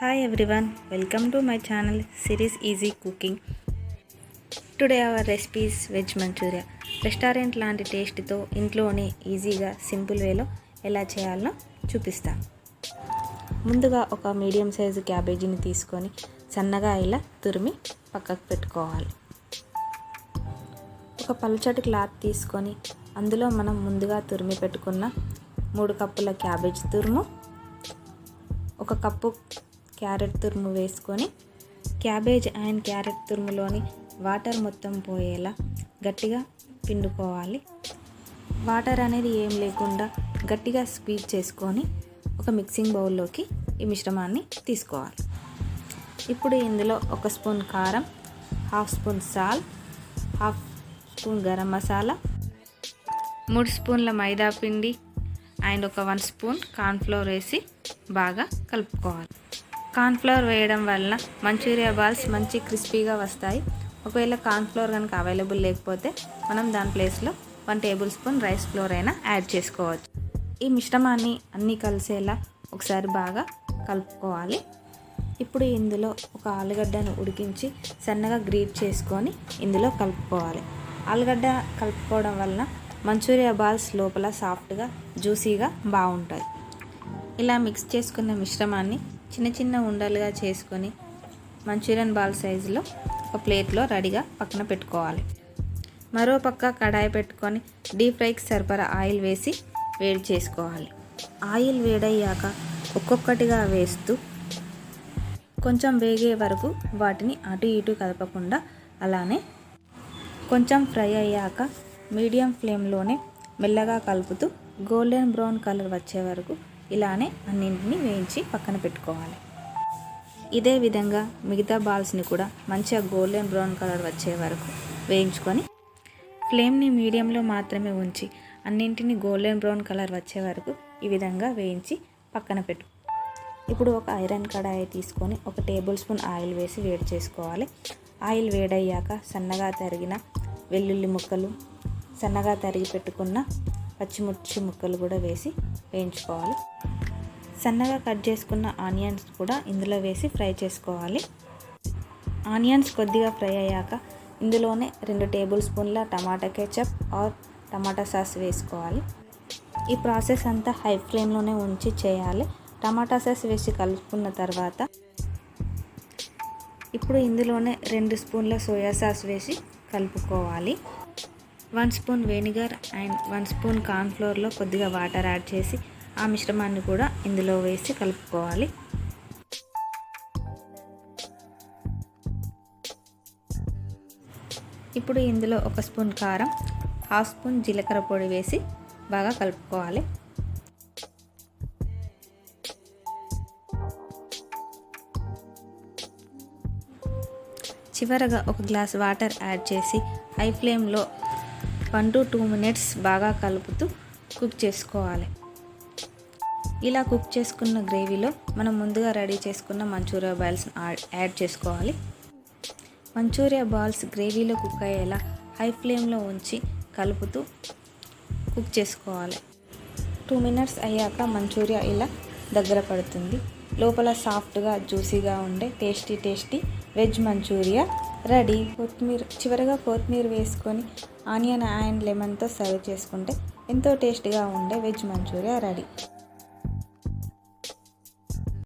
Hi everyone welcome to my channel series easy cooking today our recipes veg Manchuria restaurant లాంటి టేస్ట్తో ఇంట్లోనే ఈజీగా simple వేలో ఎలా చేయాలో చూపిస్తాను ముందుగా ఒక మీడియం సైజు క్యాబేజీని తీసుకొని సన్నగా ఇలా తురిమి పక్కకు పెట్టుకోవాలి. ఒక పలుచటి క్లాత్ తీసుకొని అందులో మనం ముందుగా తురిమి పెట్టుకున్న మూడు కప్పుల క్యాబేజ్ తురుము. ఒక కప్పు క్యారెట్ తురుము వేసుకొని క్యాబేజ్ అండ్ క్యారెట్ తురుములోని వాటర్ మొత్తం పోయేలా గట్టిగా పిండుకోవాలి. వాటర్ అనేది ఏం లేకుండా గట్టిగా స్క్వీజ్ చేసుకొని ఒక మిక్సింగ్ బౌల్లోకి ఈ మిశ్రమాన్ని తీసుకోవాలి. ఇప్పుడు ఇందులో ఒక స్పూన్ కారం half spoon salt half spoon garam masala మూడు స్పూన్ల మైదా పిండి అండ్ ఒక వన్ స్పూన్ కార్న్ఫ్లోర్ వేసి బాగా కలుపుకోవాలి. కార్న్ఫ్లవర్ వేయడం వలన మంచూరియా బాల్స్ మంచి క్రిస్పీగా వస్తాయి. ఒకవేళ కార్న్ఫ్లవర్ కనుక అవైలబుల్ లేకపోతే మనం దాని ప్లేస్లో one table spoon rice flour అయినా యాడ్ చేసుకోవచ్చు. ఈ మిశ్రమాన్ని అన్నీ కలిసేలా ఒకసారి బాగా కలుపుకోవాలి. ఇప్పుడు ఇందులో ఒక ఆలుగడ్డను ఉడికించి సన్నగా గ్రీట్ చేసుకొని ఇందులో కలుపుకోవాలి. ఆలుగడ్డ కలుపుకోవడం వలన మంచూరియా బాల్స్ లోపల సాఫ్ట్గా జ్యూసీగా బాగుంటాయి. ఇలా మిక్స్ చేసుకున్న మిశ్రమాన్ని చిన్న చిన్న ఉండలుగా చేసుకొని మంచూరియన్ బాల్ సైజులో ఒక ప్లేట్లో రెడీగా పక్కన పెట్టుకోవాలి. మరో పక్క కడాయి పెట్టుకొని డీప్ ఫ్రైకి సరిపడా ఆయిల్ వేసి వేడి చేసుకోవాలి. ఆయిల్ వేడయ్యాక ఒక్కొక్కటిగా వేస్తూ కొంచెం వేగే వరకు వాటిని అటు ఇటు కదపకుండా అలానే కొంచెం ఫ్రై అయ్యాక మీడియం ఫ్లేమ్లోనే మెల్లగా కలుపుతూ గోల్డెన్ బ్రౌన్ కలర్ వచ్చే వరకు ఇలానే అన్నింటినీ వేయించి పక్కన పెట్టుకోవాలి. ఇదే విధంగా మిగతా బాల్స్ని కూడా మంచిగా గోల్డెన్ బ్రౌన్ కలర్ వచ్చే వరకు వేయించుకొని ఫ్లేమ్ని మీడియంలో మాత్రమే ఉంచి అన్నింటిని గోల్డెన్ బ్రౌన్ కలర్ వచ్చే వరకు ఈ విధంగా వేయించి పక్కన పెట్టు. ఇప్పుడు ఒక ఐరన్ కడాయి తీసుకొని ఒక టేబుల్ స్పూన్ ఆయిల్ వేసి వేడి చేసుకోవాలి. ఆయిల్ వేడయ్యాక సన్నగా తరిగిన వెల్లుల్లి ముక్కలు సన్నగా తరిగి పెట్టుకున్న పచ్చిమిర్చి ముక్కలు కూడా వేసి వేయించుకోవాలి. సన్నగా కట్ చేసుకున్న ఆనియన్స్ కూడా ఇందులో వేసి ఫ్రై చేసుకోవాలి. ఆనియన్స్ కొద్దిగా ఫ్రై అయ్యాక ఇందులోనే రెండు టేబుల్ స్పూన్ల tomato ketchup or tomato sauce వేసుకోవాలి. ఈ ప్రాసెస్ అంతా హై ఫ్లేమ్లోనే ఉంచి చేయాలి. టమాటా సాస్ వేసి కలుపుకున్న తర్వాత ఇప్పుడు ఇందులోనే రెండు స్పూన్ల సోయా సాస్ వేసి కలుపుకోవాలి. One spoon vinegar and one spoon కార్న్ఫ్లోర్లో కొద్దిగా వాటర్ యాడ్ చేసి ఆ మిశ్రమాన్ని కూడా ఇందులో వేసి కలుపుకోవాలి. ఇప్పుడు ఇందులో ఒక స్పూన్ కారం హాఫ్ స్పూన్ జీలకర్ర పొడి వేసి బాగా కలుపుకోవాలి. చివరగా ఒక గ్లాస్ వాటర్ యాడ్ చేసి హై ఫ్లేమ్లో వన్ టు టూ మినిట్స్ బాగా కలుపుతూ కుక్ చేసుకోవాలి. ఇలా కుక్ చేసుకున్న గ్రేవీలో మనం ముందుగా రెడీ చేసుకున్న మంచూరియా బాల్స్ యాడ్ చేసుకోవాలి. మంచూరియా బాల్స్ గ్రేవీలో కుక్ అయ్యేలా హై ఫ్లేమ్లో ఉంచి కలుపుతూ కుక్ చేసుకోవాలి. టూ మినిట్స్ అయ్యాక మంచూరియా ఇలా దగ్గర పడుతుంది. లోపల సాఫ్ట్గా జ్యూసీగా ఉండే tasty tasty veg Manchuria ready. కొత్తిమీర చివరగా కొత్తిమీర వేసుకొని ఆనియన్ అండ్ లెమన్తో సర్వ్ చేసుకుంటే ఎంతో టేస్ట్గా ఉండే వెజ్ మంచూరియా రెడీ.